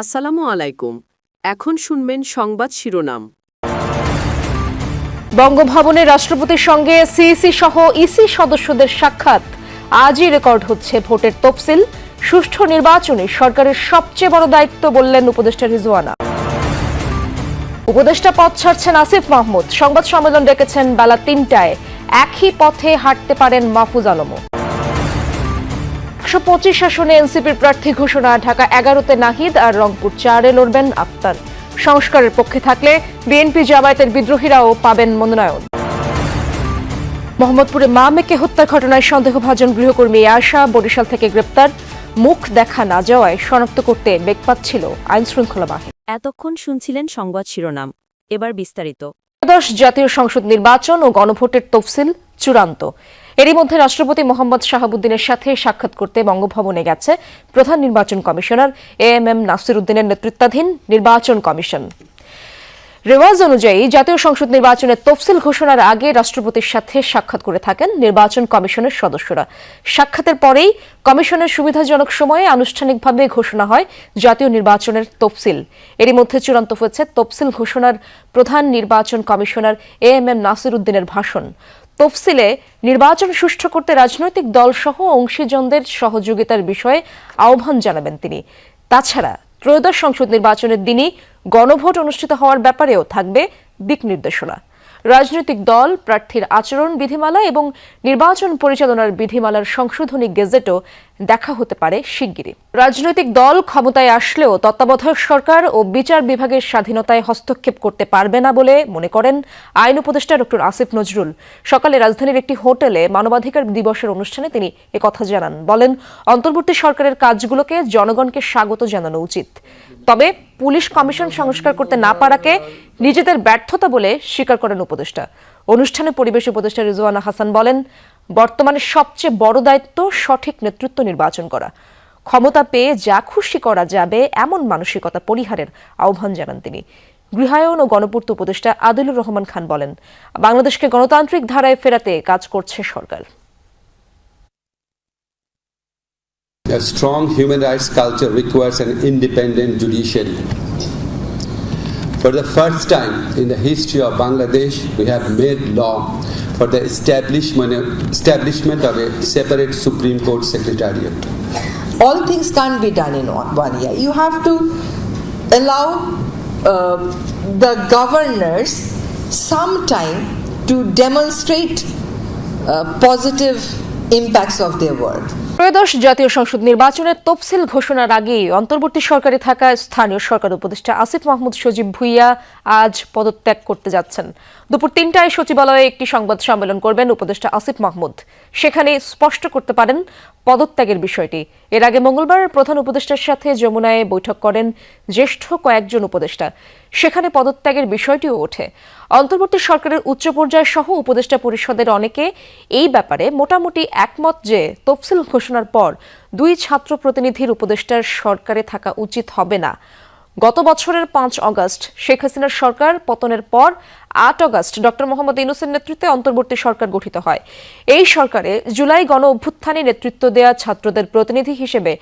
আসসালামু আলাইকুম। এখন শুনবেন সংবাদ শিরোনাম। বঙ্গভবনে রাষ্ট্রপতির সঙ্গে সিইসি সহ ইসি সদস্যদের সাক্ষাৎ। আজই রেকর্ড হচ্ছে ভোটের তফসিল। সুষ্ঠু নির্বাচনে সরকারের সবচেয়ে বড় দায়িত্ব বললেন উপদেষ্টা রিজওয়ানা। উপদেষ্টা পথ ছাড়ছেন আসিফ মাহমুদ। সংবাদ সম্মেলন ডেকেছেন বেলা তিনটায়। একই পথে হাঁটতে পারেন মাহফুজ আলমও। একশো পঁচিশ আসনে এনসিপির প্রার্থী ঘোষণা ঢাকা এগারোতে নাহিদ আর রংপুর চারে লড়বেন আক্তার সংস্কারের পক্ষে থাকলে বিএনপি জামায়াতের বিদ্রোহীরাও পাবেন মনোনয়ন। মোহাম্মদপুরে মা মেয়েকে হত্যার ঘটনায় সন্দেহভাজন গৃহকর্মী আশা বরিশাল থেকে গ্রেপ্তার। মুখ দেখা না যাওয়ায় শনাক্ত করতে বেগ পাচ্ছিল আইন শৃঙ্খলা বাহিনী। এতক্ষণ শুনছিলেন সংবাদ শিরোনাম। এবার বিস্তারিত। একাদশ জাতীয় সংসদ নির্বাচন ও গণভোটের তফসিল চূড়ান্ত। এরই মধ্যে রাষ্ট্রপতি মোহাম্মদ শাহাবুদ্দিনের সাথে সাক্ষাৎ করতে বঙ্গভবনে গেছে প্রধান নির্বাচন commissioner A M M Nasir উদ্দিনের নেতৃত্বাধীন নির্বাচন কমিশন। রেওয়াজ অনুযায়ী জাতীয় সংসদ নির্বাচনের তফসিল ঘোষণার আগে রাষ্ট্রপতির সাথে সাক্ষাৎ করে থাকেন নির্বাচন কমিশনের সদস্যরা। সাক্ষাতের পরেই কমিশনের সুবিধাজনক সময়ে আনুষ্ঠানিকভাবে ঘোষণা হয় জাতীয় নির্বাচনের তফসিল। এরই মধ্যে চূড়ান্ত হয়েছে তফসিল ঘোষণার প্রধান নির্বাচন commissioner A M M Nasir উদ্দিনের ভাষণ। তফসিলে নির্বাচন সুষ্ঠু করতে রাজনৈতিক দলসহ অংশীজনদের সহযোগিতার বিষয়ে আহ্বান জানাবেন তিনি। তাছাড়া ত্রয়োদশ সংসদ নির্বাচনের দিনই গণভোট অনুষ্ঠিত হওয়ার ব্যাপারেও থাকবে দিক নির্দেশনা। রাজনৈতিক দল, প্রার্থীর আচরণ, বিধিমালা এবং নির্বাচন পরিচালনার বিধিমালার সংশোধনী গেজেটও দেখা হতে পারে শিগগিরই। রাজনৈতিক দল ক্ষমতায় আসলেও তত্ত্বাবধায়ক সরকার ও বিচার বিভাগের স্বাধীনতায় হস্তক্ষেপ করতে পারবে না বলে মনে করেন আইন উপদেষ্টা ডক্টর আসিফ নজরুল। সকালে রাজধানীর একটি হোটেলে মানবাধিকার দিবসের অনুষ্ঠানে তিনি একথা জানান। বলেন, অন্তর্বর্তী সরকারের কাজগুলোকে জনগণকে স্বাগত জানানো উচিত। তবে পুলিশ কমিশন সংস্কার করতে না পারাকে নিজেদের ব্যর্থতা বলে স্বীকার করেন উপদেষ্টা। অনুষ্ঠানে পরিবেশ উপদেষ্টা রিজওয়ানা হাসান বলেন, বর্তমানে সবচেয়ে বড় দায়িত্ব সঠিক নেতৃত্ব নির্বাচন করা। ক্ষমতা পেয়ে যা খুশি করা যাবে এমন মানসিকতা পরিহারের আহ্বান জানান তিনি। গৃহায়ন ও গণপূর্ত উপদেষ্টা আদিলুর রহমান খান বলেন, বাংলাদেশকে গণতান্ত্রিক ধারায় ফেরাতে কাজ করছে সরকার। A strong human rights culture requires an independent judiciary. For the first time in the history of Bangladesh, we have made law for the establishment, establishment of a separate Supreme Court Secretariat. all things can't be done in one year. You have to allow uh, the governors some time to demonstrate uh, positive impacts of their work. ত্রয়োদশ জাতীয় সংসদ নির্বাচনের তফসিল ঘোষণার আগেই অন্তর্বর্তী সরকারে থাকা স্থানীয় সরকার উপদেষ্টা আসিফ মাহমুদ সজীব ভুইয়া আজ পদত্যাগ করতে যাচ্ছেন। দুপুর তিনটায় সচিবালয়ে একটি সংবাদ সম্মেলন করবেন উপদেষ্টা আসিফ মাহমুদ। সেখানে স্পষ্ট করতে পারেন পদত্যাগের বিষয়টি। এর আগে মঙ্গলবার প্রধান উপদেষ্টার সাথে যমুনায় বৈঠক করেন জ্যেষ্ঠ কয়েকজন উপদেষ্টা। সেখানে পদত্যাগের বিষয়টিও ওঠে। অন্তর্বর্তী সরকারের উচ্চ পর্যায় সহ উপদেষ্টা পরিষদের অনেকে এই ব্যাপারে মোটামুটি একমত যে তফসিল ঘোষণার পর দুই ছাত্র প্রতিনিধির উপদেষ্টার সরকারে থাকা উচিত হবে না। গত বছরের পাঁচ অগস্ট শেখ হাসিনার সরকার, পতনের পর আট অগস্ট ডক্টর মোহাম্মদ ইউনুসের নেতৃত্বে অন্তর্বর্তী সরকার গঠিত হয়। এই সরকারে জুলাই গণ অভ্যুত্থানে নেতৃত্ব দেয়া ছাত্রদের প্রতিনিধি হিসেবে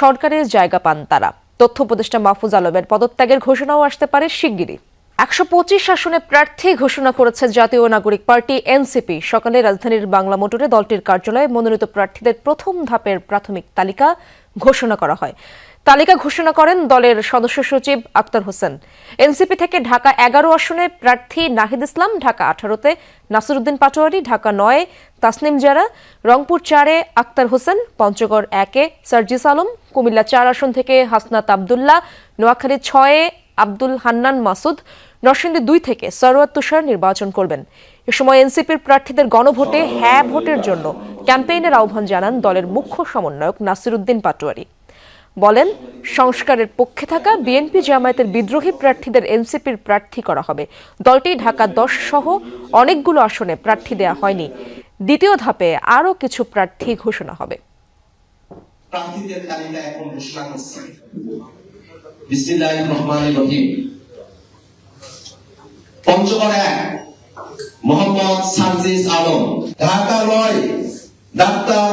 সরকারের জায়গা পান তারা। তথ্য উপদেষ্টা মাহফুজ আলমের পদত্যাগের ঘোষণাও আসতে পারে শিগগিরই। একশো পঁচিশ আসনে প্রার্থী ঘোষণা করেছে জাতীয় নাগরিক পার্টি, এনসিপি। সকালে রাজধানীর বাংলা মোটরে দলটির কার্যালয়ে মনোনীত প্রার্থীদের প্রথম ধাপের প্রাথমিক তালিকা ঘোষণা করা হয়। তালিকা ঘোষণা করেন দলের সদস্য সচিব আক্তার হোসেন। এনসিপি থেকে ঢাকা এগারো আসনে প্রার্থী নাহিদ ইসলাম, ঢাকা আঠারোতে নাসিরুদ্দিন পাটোয়ারি, ঢাকা নয়ে তাসনিম জারা, রংপুর চারে আক্তার হোসেন, পঞ্চগড় একে সার্জিস আলম, কুমিল্লা চার আসন থেকে হাসনাত আবদুল্লাহ, নোয়াখালী ছয়ে আব্দুল হান্নান মাসুদ নরসিংদী দুই থেকে সরোয়ার তুষার নির্বাচন করবেন। এ সময় এনসিপির প্রার্থীদের গণভোটে হ্যাঁ ভোটের জন্য ক্যাম্পেইনের আহ্বান জানান দলের মুখ্য সমন্বয়ক নাসিরুদ্দিন পাটোয়ারি। বলেন, সংস্কারের পক্ষে থাকা বিএনপি জামায়াতের বিদ্রোহী প্রার্থীদের এনসিপির প্রার্থী করা হবে। দলটি ঢাকা দশ সহ অনেকগুলো আসনে প্রার্থী দেয়া হয়নি। দ্বিতীয় ধাপে আরও কিছু প্রার্থী ঘোষণা হবে। প্রার্থীদের তালিকা এখন ঘোষণা করছে বিসমিল্লাহির রহমানির রহিম। এক, মোহাম্মদ সার্জিস আলম। ঢাকা নয় ডাক্তার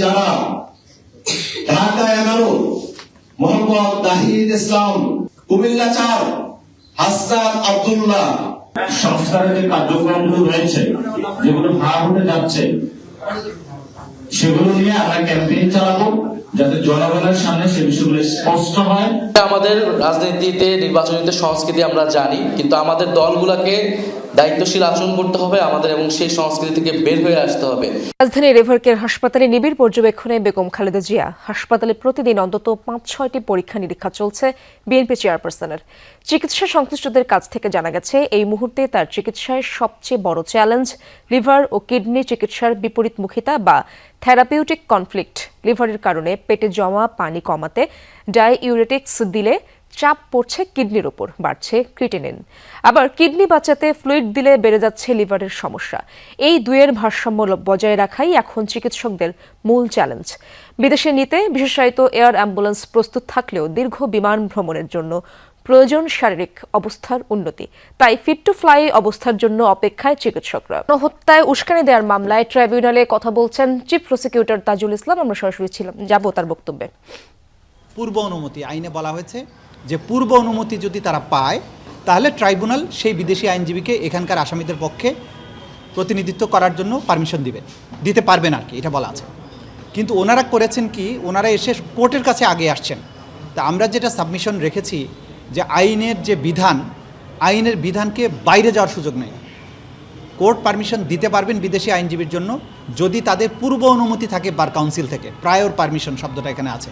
জানা ঢাকা এগারো, মোহাম্মদ তাহিদ ইসলাম। কুমিল্লা চার হাসান আব্দুল্লাহ। সংস্কারের যে কার্যক্রমগুলো রয়েছে, যেগুলো ভাগ হতে যাচ্ছে সেগুলো নিয়ে আমরা ক্যাম্পেইন চালাবো যাতে জনগণের সামনে সে বিষয়গুলো স্পষ্ট হয়। আমাদের রাজনীতিতে, নির্বাচনীতে সংস্কৃতি আমরা জানি, কিন্তু আমাদের দলগুলোকে দায়িত্বশীল আচরণ করতে হবে আমাদের এবং সেই সংস্কৃতি থেকে বের হয়ে আসতে হবে। রাজধানীর রেভারকের হাসপাতালে নিবিড় পর্যবেক্ষণে বেগম খালেদা জিয়া। হাসপাতালে প্রতিদিন অন্তত পাঁচ, ছয়টি পরীক্ষা নিরীক্ষা চলছে বিএনপি চেয়ারপারসনের। চিকিৎসা সংশ্লিষ্টদের কাছ থেকে জানা গেছে, এই মুহূর্তে তার চিকিৎসায় সবচেয়ে বড় চ্যালেঞ্জ লিভার ও কিডনি চিকিৎসার বিপরীতমুখিতা বা থেরাপিউটিক কনফ্লিক্ট। লিভারের কারণে পেটে জমা, পানি কমাতে ডাইইউরেটিক্স দিলে চাপ পড়ছে কিডনির ওপর বাড়ছে ক্রিটেনিন। আবার কিডনি বাঁচাতে ফ্লুইড দিলে বেড়ে যাচ্ছে লিভারের সমস্যা। এই দুয়ের ভারসাম্য বজায় রাখাই এখন চিকিৎসকদের মূল চ্যালেঞ্জ। বিদেশে নিতে বিশেষায়িত এয়ার অ্যাম্বুলেন্স প্রস্তুত থাকলেও দীর্ঘ বিমান ভ্রমণের জন্য প্রয়োজন শারীরিক অবস্থার উন্নতি। তাই ফিট টু ফ্লাই অবস্থার জন্য অপেক্ষায় চিকিৎসকরা। হত্যায় উস্কানি দেওয়ার মামলায় ট্রাইব্যুনালে কথা বলছেন চিফ প্রসিকিউটর তাজুল ইসলাম। আমরা সরাসরি ছিলাম, যাব তার বক্তব্যে। পূর্ব অনুমতি আইনে বলা হয়েছে যে পূর্ব অনুমতি যদি তারা পায়, তাহলে ট্রাইব্যুনাল সেই বিদেশি আইনজীবীকে এখানকার আসামিদের পক্ষে প্রতিনিধিত্ব করার জন্য পারমিশন দিবে। দিতে পারবেন আর কি, এটা বলা আছে। কিন্তু ওনারা করেছেন কি, ওনারা এসে কোর্টের কাছে আগে আসছেন। তা আমরা যেটা সাবমিশন রেখেছি, যে আইনের যে বিধান, আইনের বিধানকে বাইরে যাওয়ার সুযোগ নেই। কোর্ট পারমিশন দিতে পারবেন বিদেশি আইনজীবীর জন্য, যদি তাদের পূর্ব অনুমতি থাকে বার কাউন্সিল থেকে, প্রায়র পারমিশন শব্দটা এখানে আছে।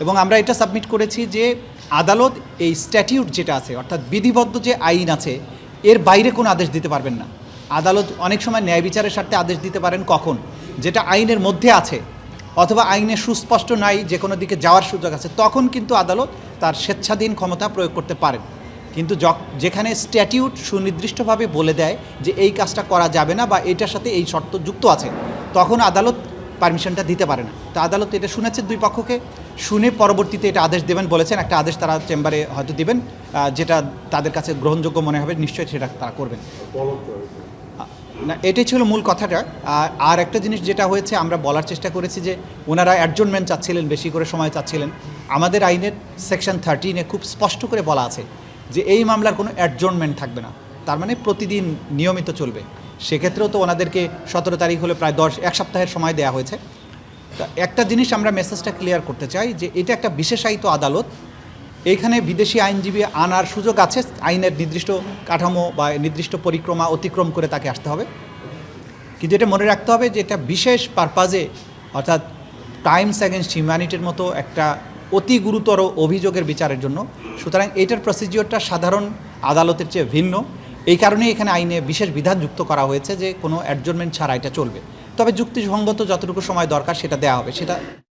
এবং আমরা এটা সাবমিট করেছি যে আদালত এই স্ট্যাটিউট যেটা আছে, অর্থাৎ বিধিবদ্ধ যে আইন আছে, এর বাইরে কোনো আদেশ দিতে পারবেন না। আদালত অনেক সময় ন্যায় বিচারের স্বার্থে আদেশ দিতে পারেন কখন? যেটা আইনের মধ্যে আছে, অথবা আইনে সুস্পষ্ট নাই যে কোনো দিকে যাওয়ার সুযোগ আছে, তখন কিন্তু আদালত তার স্বেচ্ছাধীন ক্ষমতা প্রয়োগ করতে পারেন। কিন্তু যখ- যেখানে স্ট্যাটিউট সুনির্দিষ্টভাবে বলে দেয় যে এই কাজটা করা যাবে না বা এটার সাথে এই শর্ত যুক্ত আছে, তখন আদালত পারমিশনটা দিতে পারে না। তো আদালত এটা শুনেছে দুই পক্ষকে। শুনে পরবর্তীতে এটা আদেশ দেবেন বলেছেন। একটা আদেশ তারা চেম্বারে হয়তো দিবেন যেটা তাদের কাছে গ্রহণযোগ্য মনে হবে, নিশ্চয়ই সেটা তারা করবেন। না, এটাই ছিল মূল কথাটা। আর একটা জিনিস যেটা হয়েছে, আমরা বলার চেষ্টা করেছি যে ওনারা অ্যাডজনমেন্ট চাচ্ছিলেন, বেশি করে সময় চাচ্ছিলেন। আমাদের আইনের সেকশন থার্টিনে খুব স্পষ্ট করে বলা আছে যে এই মামলার কোনো অ্যাডজনমেন্ট থাকবে না। তার মানে প্রতিদিন নিয়মিত চলবে। সেক্ষেত্রেও তো ওনাদেরকে সতেরো তারিখ হলে প্রায় দশ, এক সপ্তাহের সময় দেওয়া হয়েছে। তা একটা জিনিস আমরা মেসেজটা ক্লিয়ার করতে চাই যে এটা একটা বিশেষায়িত আদালত। এইখানে বিদেশি আইনজীবী আনার সুযোগ আছে, আইনের নির্দিষ্ট কাঠামো বা নির্দিষ্ট পরিক্রমা অতিক্রম করে তাকে আসতে হবে। কিন্তু এটা মনে রাখতে হবে যে এটা বিশেষ পারপাজে অর্থাৎ টাইমস অ্যাগেনস্ট হিউম্যানিটির মতো একটা অতি গুরুতর অভিযোগের বিচারের জন্য। সুতরাং এটার প্রসিজিওরটা সাধারণ আদালতের চেয়ে ভিন্ন। এই কারণে এখানে আইনে বিশেষ বিধান যুক্ত করা হয়েছে যে কোনো অ্যাডজনমেন্ট ছাড়া এটা চলবে। তবে যুক্তিসঙ্গত যতটুকু সময় দরকার সেটা দেওয়া হবে, সেটা